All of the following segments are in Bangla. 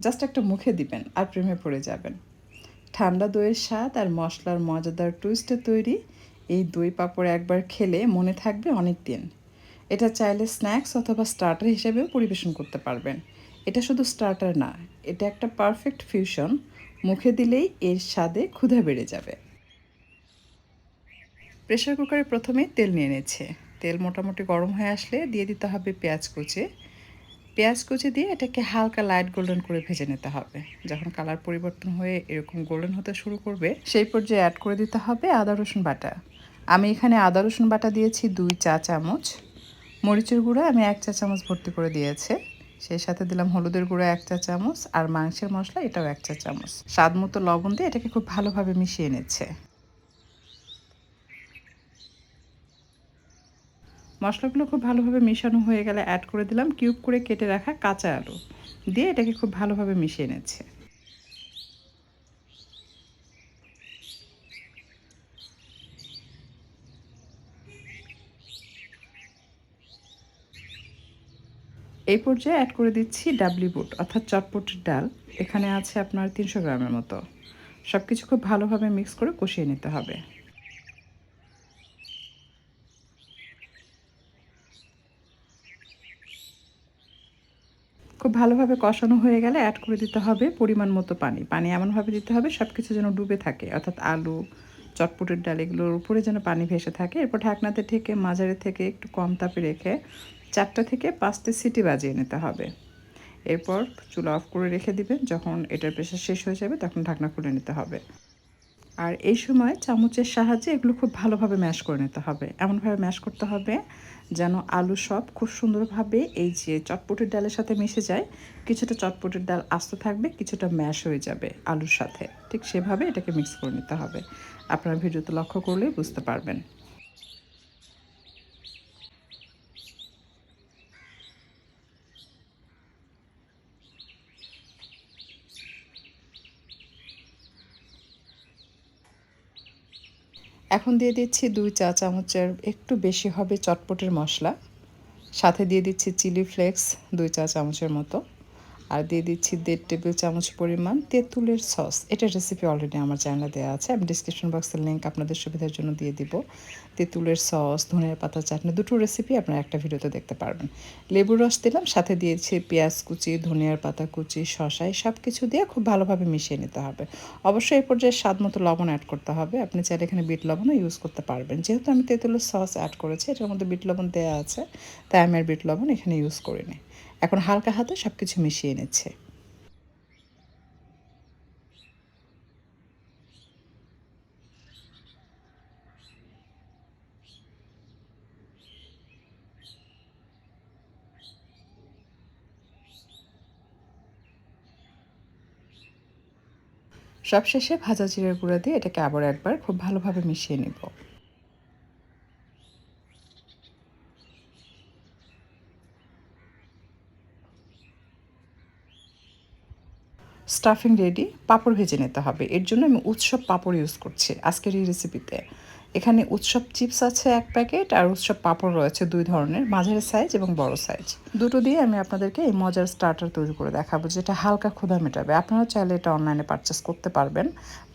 জাস্ট একটা মুখে দিবেন আর প্রেমে পড়ে যাবেন। ঠান্ডা দইয়ের স্বাদ আর মশলার মজাদার টুইস্টে তৈরি। এই দই পাঁপড় একবার খেলে মনে থাকবে অনেক দিন এটা চাইলে স্ন্যাক্স অথবা স্টার্টার হিসেবেও পরিবেশন করতে পারবেন। এটা শুধু স্টার্টার না, এটা একটা পারফেক্ট ফিউশন মুখে দিলেই এর স্বাদে ক্ষুধা বেড়ে যাবে। প্রেশার কুকারে প্রথমে তেল নিয়ে নিচ্ছে। তেল মোটামুটি গরম হয়ে আসলে দিয়ে দিতে হবে পেঁয়াজ কুচি। পেঁয়াজ কুচি দিয়ে এটাকে হালকা লাইট গোল্ডেন করে ভেজে নিতে হবে। যখন কালার পরিবর্তন হয়ে এরকম গোল্ডেন হতে শুরু করবে, সেই পর্যায়ে অ্যাড করে দিতে হবে আদা, রসুন বাটা। আমি এখানে আদা, রসুন বাটা দিয়েছি দুই চা চামচ। মরিচের গুঁড়ো আমি এক চা চামচ ভর্তি করে দিয়েছে। সেই সাথে দিলাম হলুদের গুঁড়ো এক চা চামচ আর মাংসের মশলা এটাও এক চা চামচ। স্বাদ মতো লবণ দিয়ে এটাকে খুব ভালোভাবে মিশিয়ে নিচ্ছে। মশলাগুলো খুব ভালোভাবে মেশানো হয়ে গেলে অ্যাড করে দিলাম। কিউব করে কেটে রাখা কাঁচা আলু দিয়ে এটাকে খুব ভালোভাবে মিশিয়ে নিচ্ছে। এই পর্যায়ে অ্যাড করে দিচ্ছি ডাবলি বুট অর্থাৎ চটপটির ডাল। এখানে আছে আপনার তিনশো গ্রামের মতো। সব কিছু খুব ভালোভাবে মিক্স করে কষিয়ে নিতে হবে। খুব ভালোভাবে কষানো হয়ে গেলে অ্যাড করে দিতে হবে পরিমাণ মতো পানি। পানি এমনভাবে দিতে হবে সব কিছু যেন ডুবে থাকে। অর্থাৎ আলু, চটপটের ডাল এগুলোর উপরে যেন পানি ভেসে থাকে। এরপর ঢাকনাতে ঠেকে মাঝারি থেকে একটু কম তাপে রেখে চারটা থেকে পাঁচটা সিটি বাজিয়ে নিতে হবে। এরপর চুলা অফ করে রেখে দিবেন। যখন এটার প্রেশার শেষ হয়ে যাবে তখন ঢাকনা খুলে নিতে হবে। আর এই সময় চামচের সাহায্যে এগুলো খুব ভালোভাবে ম্যাশ করে নিতে হবে। এমনভাবে ম্যাশ করতে হবে যেন আলু সব খুব সুন্দরভাবে এই যে চটপটির ডালের সাথে মিশে যায়, কিছুটা চটপটির ডাল আস্ত থাকবে, কিছুটা ম্যাশ হয়ে যাবে আলুর সাথে। ঠিক সেভাবে এটাকে মিক্স করে নিতে হবে। আপনারা ভিডিওতে লক্ষ্য করলে বুঝতে পারবেন। এখন দিয়ে দিচ্ছি দুই চা চামচের একটু বেশি হবে চটপটের মশলা। সাথে দিয়ে দিচ্ছি চিলি ফ্লেক্স, দুই চা চামচের মতো। আর দিয়ে দিচ্ছি দেড় টেবিল চামচ পরিমাণ তেঁতুলের সস। এটার রেসিপি অলরেডি আমার চ্যানেলে দেওয়া আছে। আমি ডিসক্রিপশন বক্সের লিঙ্ক আপনাদের সুবিধার জন্য দিয়ে দিব। তেঁতুলের সস ধনের পাতা চাটনি, দুটো রেসিপি আপনারা একটা ভিডিওতে দেখতে পারবেন। লেবুর রস দিলাম, সাথে দিয়েছি পেঁয়াজ কুচি, ধনিয়ার পাতা কুচি শশাই সব কিছু দিয়ে খুব ভালোভাবে মিশিয়ে নিতে হবে। অবশ্যই এই পর্যায়ে স্বাদ মতো লবণ অ্যাড করতে হবে। আপনি চাইলে এখানে বিট লবণও ইউজ করতে পারবেন। যেহেতু আমি তেঁতুলের সস অ্যাড করেছি, এটার মধ্যে বিট লবণ দেওয়া আছে, তাই আমি আর বিট লবণ এখানে ইউজ করিনি। এখন হালকা হাতে সব কিছু মিশিয়ে নিচ্ছে। সবশেষে ভাজা জিরের গুঁড়া দিয়ে এটাকে আবার একবার খুব ভালোভাবে মিশিয়ে নেব। স্টাফিং রেডি পাঁপড় ভেজে নিতে হবে। এর জন্য আমি উৎসব পাঁপড় ইউজ করছি আজকের এই রেসিপিতে এখানে উৎসব চিপস আছে এক প্যাকেট আর উৎসব পাঁপড় রয়েছে দুই ধরনের, মাঝারি সাইজ এবং বড় সাইজ দুটো দিয়ে আমি আপনাদেরকে এই মজার স্টার্টার তৈরি করে দেখাবো, যেটা হালকা ক্ষুধা মেটাবে। আপনারা চাইলে এটা অনলাইনে পারচেস করতে পারবেন।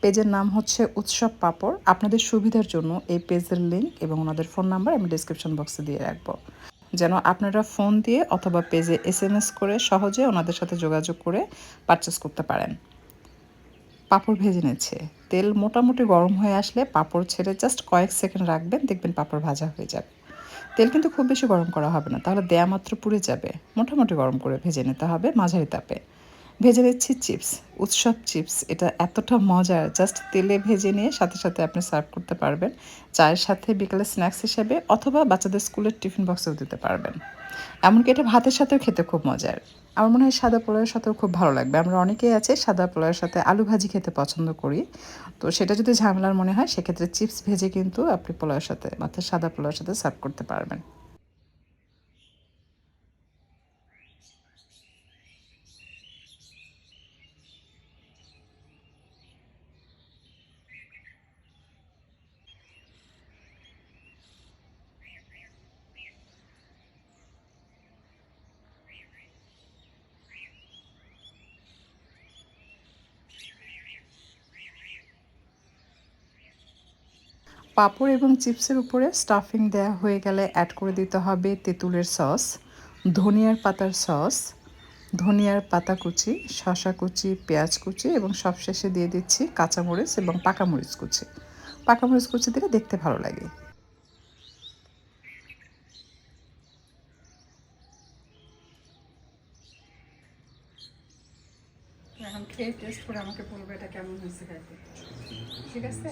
পেজের নাম হচ্ছে উৎসব পাঁপড়। আপনাদের সুবিধার জন্য এই পেজের লিঙ্ক এবং ওনাদের ফোন নাম্বার আমি ডিসক্রিপশন বক্সে দিয়ে রাখব। যেন আপনারা ফোন দিয়ে অথবা পেজে এস করে সহজে ওনাদের সাথে যোগাযোগ করে পারচেস করতে পারেন। পাপড় ভেজে নিচ্ছে। তেল মোটামুটি গরম হয়ে আসলে পাঁপড় ছেড়ে জাস্ট কয়েক সেকেন্ড রাখবেন, দেখবেন পাপড় ভাজা হয়ে যাবে। তেল কিন্তু খুব বেশি গরম করা হবে না, তাহলে দেয়া মাত্র পুড়ে যাবে। মোটামুটি গরম করে ভেজে নিতে হবে মাঝারি তাপে। ভেজে দিচ্ছি চিপস, উৎসব চিপস। এটা এতটা মজার জাস্ট তেলে ভেজে নিয়ে সাথে সাথে আপনি সার্ভ করতে পারবেন। চায়ের সাথে বিকালে স্ন্যাক্স হিসেবে অথবা বাচ্চাদের স্কুলের টিফিন বক্সেও দিতে পারবেন। এমনকি এটা ভাতের সাথেও খেতে খুব মজার। আমার মনে হয় সাদা পোলাওয়ের সাথেও খুব ভালো লাগবে। আমরা অনেকেই আছে সাদা পোলাওয়ের সাথে আলু ভাজি খেতে পছন্দ করি। তো সেটা যদি ঝামেলার মনে হয়, সেক্ষেত্রে চিপস ভেজে কিন্তু আপনি পোলাওয়ের সাথে অর্থাৎ সাদা পোলাওয়ের সাথে সার্ভ করতে পারবেন। পাঁপড় এবং চিপসের উপরে স্টাফিং দেওয়া হয়ে গেলে অ্যাড করে দিতে হবে তেঁতুলের সস ধনিয়ার পাতার সস ধনিয়ার পাতা কুচি শশা কুচি, পেঁয়াজ কুচি এবং সবশেষে দিয়ে দিচ্ছি কাঁচামরিচ এবং পাকামরিচ কুচি। পাকামরিচ কুচি দিলে দেখতে ভালো লাগে। এখন খেয়ে টেস্ট করে আমাকে বলবে এটা কেমন হয়েছে ঠিক আছে?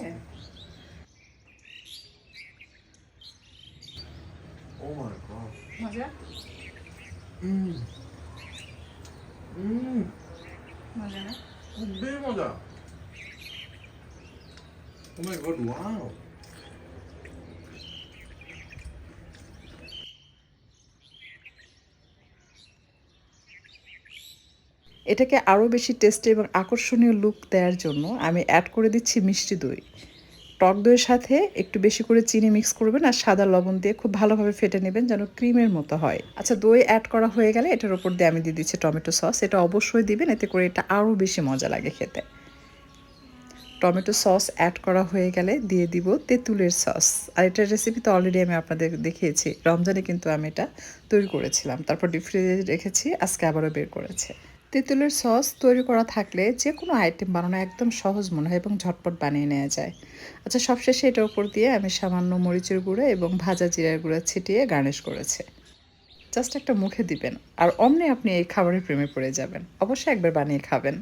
Oh my god. মজা Mmm. Mmm. মজা না খুবই মজা Oh my god, wow. এটাকে আরও বেশি টেস্টি এবং আকর্ষণীয় লুক দেওয়ার জন্য আমি অ্যাড করে দিচ্ছি মিষ্টি দই টক দইয়ের সাথে একটু বেশি করে চিনি মিক্স করবেন আর সাদা লবণ দিয়ে খুব ভালোভাবে ফেটে নেবেন যেন ক্রিমের মতো হয়। আচ্ছা দই অ্যাড করা হয়ে গেলে এটার উপর দিয়ে আমি দিয়ে দিচ্ছি টমেটো সস। এটা অবশ্যই দিবেন, এতে করে এটা আরও বেশি মজা লাগে খেতে। টমেটো সস অ্যাড করা হয়ে গেলে দিয়ে দিব তেঁতুলের সস। আর এটার রেসিপি তো অলরেডি আমি আপনাদের দেখিয়েছি। রমজানে কিন্তু আমি এটা তৈরি করেছিলাম। তারপর ডিপ ফ্রিজে রেখেছি, আজকে আবারও বের করেছে। তেঁতুলের সস তৈরি করা থাকলে যে কোনো আইটেম বানানো একদম সহজ মনে হয় এবং ঝটপট বানিয়ে নেওয়া যায়। আচ্ছা সবশেষে এটার উপর দিয়ে আমি সামান্য মরিচের গুঁড়ো এবং ভাজা জিরার গুঁড়ো ছিটিয়ে গার্নিশ করেছে। জাস্ট একটা মুখে দিবেন, আর অমনি আপনি এই খাবারের প্রেমে পড়ে যাবেন। অবশ্যই একবার বানিয়ে খাবেন।